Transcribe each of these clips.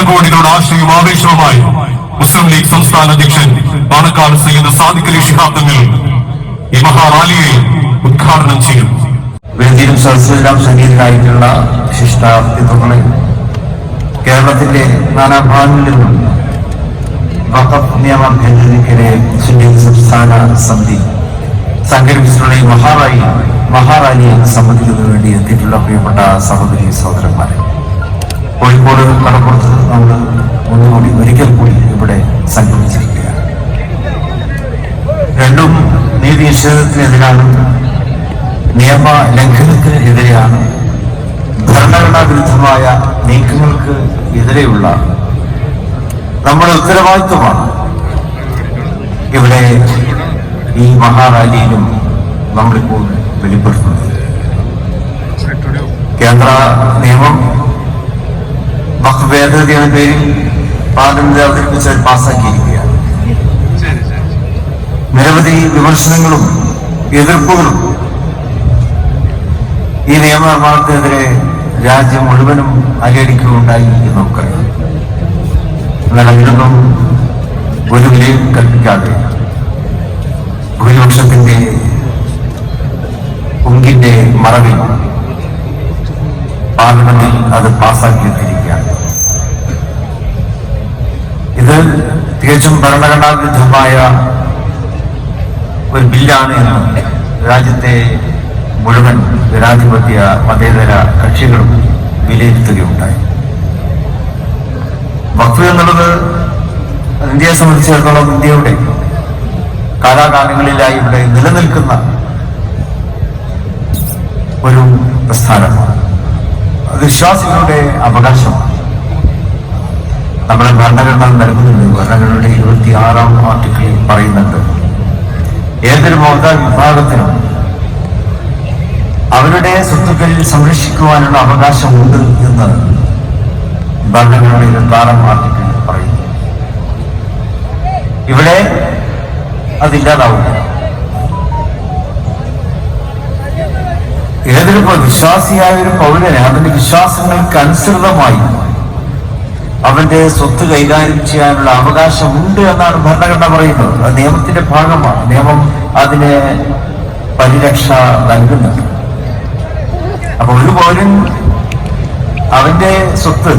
ജനകോടികളുടെ ആശയും ആവേശവുമായി മുസ്ലിം league സംസ്ഥാന അധ്യക്ഷൻ പാണക്കാട് സയ്യിദ് സാദിഖ് അലി ഷിഹാബ് തങ്ങൾ ഈ മഹാറാലിയെ ഉദ്ഘാടനം ചെയ്യും. വേദിയിലും സദസ്സിലെല്ലാം സന്നിഹിതരായിട്ടുള്ള ശിഷ്ടാർത്ഥിത്വങ്ങളെ കേരളത്തിന്റെ നാനാഭാഗങ്ങളിൽ നിന്നും വഖഫ് നിയമ ഭേദഗതിക്കെതിരെ സുന്നി സംസ്ഥാന സമിതി സംഘടിപ്പിച്ചിട്ടുള്ള ഈ മഹാറായി മഹാറാലിയെ സംബന്ധിക്കുന്നതിന് വേണ്ടി എത്തിയിട്ടുള്ള പ്രിയപ്പെട്ട സഹോദരി സഹോദരന്മാരെ. കോഴിക്കോട് കടപ്പുറത്ത് നമ്മൾ ഒന്നുകൂടി ഒരിക്കൽ കൂടി ഇവിടെ സംഘടിപ്പിച്ചിരിക്കുകയാണ്. രണ്ടും നീതി നിഷേധത്തിനെതിരാണ് നിയമ ലംഘനത്തിനെതിരെയാണ് ഭരണഘടനാ വിരുദ്ധമായ നീക്കങ്ങൾക്ക് എതിരെയുള്ള നമ്മുടെ ഉത്തരവാദിത്വമാണ് ഇവിടെ ഈ മഹാറാലിയിലും നമ്മളിപ്പോൾ വെളിപ്പെടുത്തുന്നത്. കേന്ദ്ര നിയമം എന്ന പേരിൽ പാർലമെന്റ് അവതരിപ്പിച്ച് പാസ്സാക്കിയിരിക്കുകയാണ്. നിരവധി വിമർശനങ്ങളും എതിർപ്പുകളും ഈ നിയമനിർമ്മാണത്തിനെതിരെ രാജ്യം മുഴുവനും അലയടിക്കുകയുണ്ടായി എന്ന് നമുക്കറിയാം. എന്നാൽ അതിനൊന്നും ഒരു വിലയും കൽപ്പിക്കാതെ ഭൂരിപക്ഷത്തിന്റെ ഉങ്കിന്റെ മറവിൽ പാർലമെന്റിൽ അത് പാസ്സാക്കിയെത്തിയിരിക്കുകയാണ് ഇത് തികച്ചും ഭരണഘടനാ വിരുദ്ധമായ ഒരു ബില്ലാണ് എന്ന് രാജ്യത്തെ മുഴുവൻ ജനാധിപത്യ മതേതര കക്ഷികളും വിലയിരുത്തുകയുണ്ടായി. വഖഫ് എന്നുള്ളത് ഇന്ത്യയെ സംബന്ധിച്ചിടത്തോളം ഇന്ത്യയുടെ കാലാകാലങ്ങളിലായി ഇവിടെ നിലനിൽക്കുന്ന ഒരു പ്രസ്ഥാനമാണ്. വിശ്വാസികളുടെ അവകാശമാണ്. നമ്മുടെ ഭരണഘടന നൽകുന്നുണ്ട് ഭരണഘടനയുടെ ഇരുപത്തി ആറാം ആർട്ടിക്കിളിൽ പറയുന്നുണ്ട്. ഏതൊരു മത വിഭാഗത്തിനും അവരുടെ സ്വത്തുക്കൾ സംരക്ഷിക്കുവാനുള്ള അവകാശമുണ്ട് എന്ന് ഭരണഘടനയുടെ ഇരുപത്തി ആറാം ആർട്ടിക്കിൾ പറയുന്നു. ഇവിടെ അതില്ലാതാവില്ല ഏതൊരു വിശ്വാസിയായ ഒരു പൗരന് അതിന്റെ വിശ്വാസങ്ങൾക്ക് അനുസൃതമായി അവന്റെ സ്വത്ത് കൈകാര്യം ചെയ്യാനുള്ള അവകാശമുണ്ട് എന്നാണ് ഭരണഘടന പറയുന്നത്. അത് നിയമത്തിന്റെ ഭാഗമാണ്. നിയമം അതിന് പരിരക്ഷ നൽകുന്നുണ്ട്. അപ്പൊ ഒരു പൗരൻ അവന്റെ സ്വത്ത്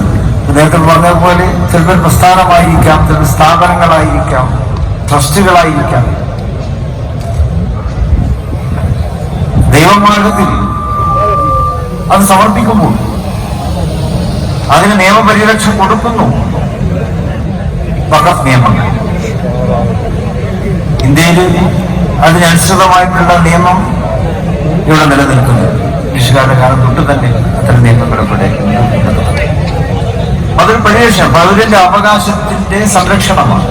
നേരത്തെ പറഞ്ഞതുപോലെ പോലെ ചിലപ്പോൾ പ്രസ്ഥാനമായിരിക്കാം ചിലപ്പോൾ സ്ഥാപനങ്ങളായിരിക്കാം ട്രസ്റ്റുകളായിരിക്കാം. ദൈവമാർഗത്തിൽ അത് സമർപ്പിക്കുമ്പോൾ അതിന് നിയമപരിരക്ഷ കൊടുക്കുന്നു. വഖഫ് നിയമങ്ങൾ ഇന്ത്യയിൽ അതിനനുസൃതമായിട്ടുള്ള നിയമം ഇവിടെ നിലനിൽക്കുന്നു. ബ്രിട്ടീഷുകാരുടെ കാലം തൊട്ട് തന്നെ അത്തരം ഉണ്ട്. അതൊരു പരിരക്ഷ പൗരന്റെ അവകാശത്തിന്റെ സംരക്ഷണമാണ്.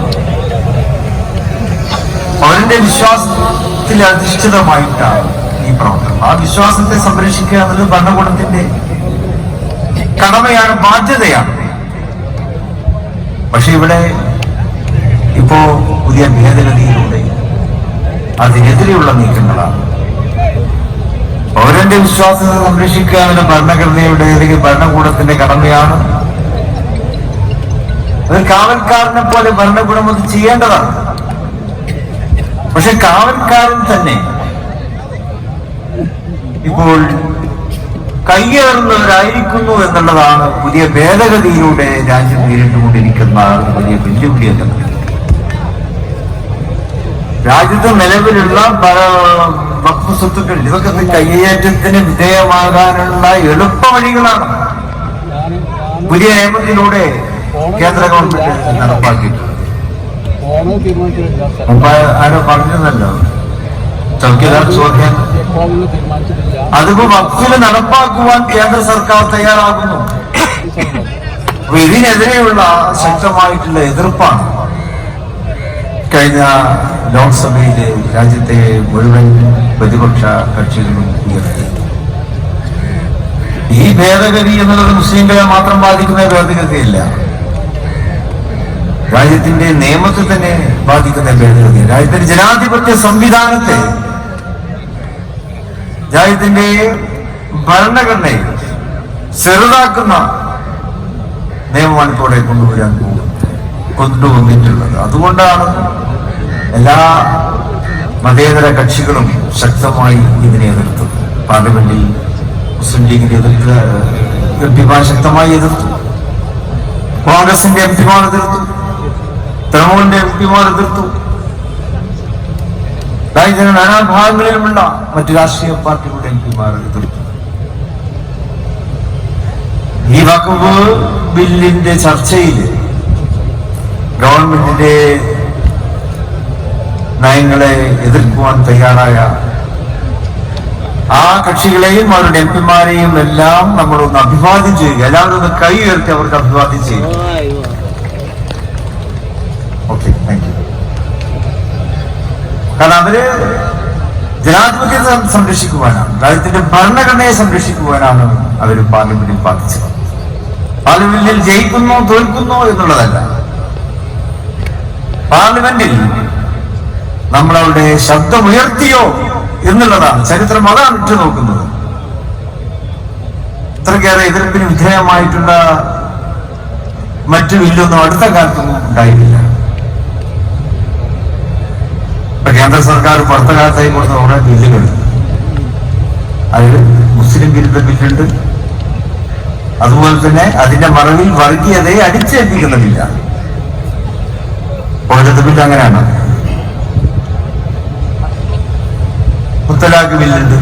പൗരന്റെ വിശ്വാസത്തിൽ അധിഷ്ഠിതമായിട്ടാണ് ഈ പ്രവർത്തനം. ആ വിശ്വാസത്തെ സംരക്ഷിക്കുക എന്നത് ഭരണകൂടത്തിന്റെ കടമയാണ് ബാധ്യതയാണ്. പക്ഷെ ഇവിടെ ഇപ്പോ പുതിയ ഭേദഗതിയിലൂടെ അതിനെതിരെയുള്ള നീക്കങ്ങളാണ്. പൗരന്റെ വിശ്വാസത്തെ സംരക്ഷിക്കുക എന്ന ഭരണഘടനയുടെ അല്ലെങ്കിൽ ഭരണകൂടത്തിന്റെ കടമയാണ്. അത് കാവൽക്കാരനെ പോലെ ഭരണകൂടം അത് ചെയ്യേണ്ടതാണ്. പക്ഷെ കാവൽക്കാരൻ തന്നെ ഇപ്പോൾ കയ്യേറുന്നവരായിരിക്കുന്നു എന്നുള്ളതാണ് പുതിയ ഭേദഗതിയിലൂടെ രാജ്യം നേരിട്ടുകൊണ്ടിരിക്കുന്ന വലിയ വെല്ലുവിളി എന്നുള്ളത് രാജ്യത്ത് നിലവിലുള്ള വഖഫ് സ്വത്തുക്കൾ ഇതൊക്കെ കയ്യേറ്റത്തിന് വിധേയമാകാനുള്ള എളുപ്പ വഴികളാണ് പുതിയ നിയമത്തിലൂടെ കേന്ദ്ര ഗവൺമെന്റ് മുമ്പ് ആരോ പറഞ്ഞതല്ലോ ചൗക്കിദാർ ചോദ്യം അതിപ്പോ വക്കീൽ നടപ്പാക്കുവാൻ കേന്ദ്ര സർക്കാർ തയ്യാറാകുന്നു. ഇതിനെതിരെയുള്ള ശക്തമായിട്ടുള്ള എതിർപ്പാണ് കഴിഞ്ഞ ലോക്സഭയിലെ രാജ്യത്തെ മുഴുവൻ പ്രതിപക്ഷ കക്ഷികളും ഉയർത്തി. ഈ ഭേദഗതി എന്നുള്ളത് മുസ്ലിങ്ങളെ മാത്രം ബാധിക്കുന്ന ഭേദഗതിയല്ല. രാജ്യത്തിന്റെ നിയമത്തെ തന്നെ ബാധിക്കുന്ന ഭേദഗതി രാജ്യത്തിന്റെ ജനാധിപത്യ സംവിധാനത്തെ രാജ്യത്തിന്റെ ഭരണഘടനയെ ചെറുതാക്കുന്ന നിയമമാണ് ഇപ്പോൾ കൊണ്ടുവരാൻ കൊണ്ടുവന്നിട്ടുള്ളത്. അതുകൊണ്ടാണ് എല്ലാ മതേതര കക്ഷികളും ശക്തമായി ഇതിനെ എതിർത്തത്. പാർലമെന്റിൽ മുസ്ലിം ലീഗിനെ എതിർക്കുക എം പിമാർ ശക്തമായി എതിർത്തു. കോൺഗ്രസിന്റെ എം പിമാർ എതിർത്തു. തൃണമൂലിന്റെ എം പിമാർ എതിർത്തു. രാജ്യത്തിന്റെ നാനാഭാഗങ്ങളിലുമുള്ള മറ്റു രാഷ്ട്രീയ പാർട്ടികളുടെ എം പിമാർ എതിർത്തു ഈ വകുപ്പ് ബില്ലിന്റെ ചർച്ചയിൽ ഗവൺമെന്റിന്റെ നയങ്ങളെ എതിർക്കുവാൻ തയ്യാറായ ആ കക്ഷികളെയും അവരുടെ എം പിമാരെയും എല്ലാം നമ്മളൊന്ന് അഭിവാദ്യം ചെയ്യുക. എല്ലാവരും ഒന്ന് കൈ ഉയർത്തി അവർക്ക് അഭിവാദ്യം ചെയ്യുക. ഓക്കെ താങ്ക് യു കാരണം അവർ ജനാധിപത്യത്തെ സംരക്ഷിക്കുവാനാണ്. രാജ്യത്തിന്റെ ഭരണഘടനയെ സംരക്ഷിക്കുവാനാണ് അവർ പാർലമെന്റിൽ പാർട്ടിച്ചത് പാർലമെന്റിൽ ജയിക്കുന്നോ തോൽക്കുന്നോ എന്നുള്ളതല്ല. പാർലമെന്റിൽ നമ്മളവിടെ ശബ്ദമുയർത്തിയോ എന്നുള്ളതാണ്. ചരിത്രം അതാണ് ഉറ്റുനോക്കുന്നത്. ഇത്രക്കേറെ എതിർപ്പിന് വിധേയമായിട്ടുള്ള മറ്റു ബില്ലൊന്നും അടുത്ത കാലത്തൊന്നും ഉണ്ടായിട്ടില്ല. കേന്ദ്ര സർക്കാർ അടുത്ത കാലത്തായി കൊടുത്ത കുറെ ബില്ലുകൾ. അതിൽ മുസ്ലിം വിരുദ്ധ ബില്ലുണ്ട്. അതുപോലെ തന്നെ അതിന്റെ മറവിൽ വർഗീയതയെ അടിച്ചേൽപ്പിക്കുന്ന ബില്ലാണ് പൗരത്വ ബില്ല് അങ്ങനെയാണ്. മുത്തലാഖ് ബില്ലുണ്ട്.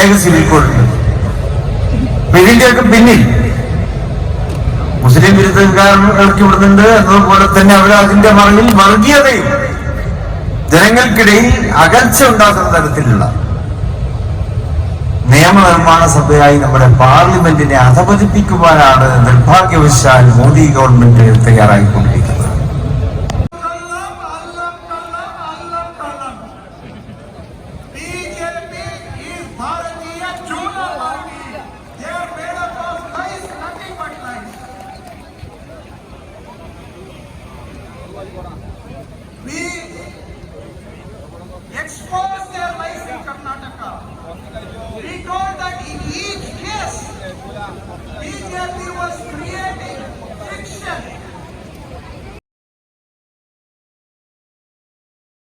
ഏക സിവിൽ അപ്പൊ ഇതിന്റെയൊക്കെ പിന്നിൽ മുസ്ലിം വിരുദ്ധക്കാർ ഇറക്കി വിടുന്നുണ്ട് എന്നതുപോലെ തന്നെ അവർ അതിന്റെ മറവിൽ വർഗീയതയും ജനങ്ങൾക്കിടയിൽ അകൽച്ച ഉണ്ടാക്കുന്ന തരത്തിലുള്ള നിയമനിർമ്മാണ സഭയായി നമ്മുടെ പാർലമെന്റിനെ അധപതിപ്പിക്കുവാനാണ് നിർഭാഗ്യവശാൽ മോദി ഗവൺമെന്റ് തയ്യാറായിക്കൊണ്ടിരിക്കുന്നത്. Recall that in each case, BJP was created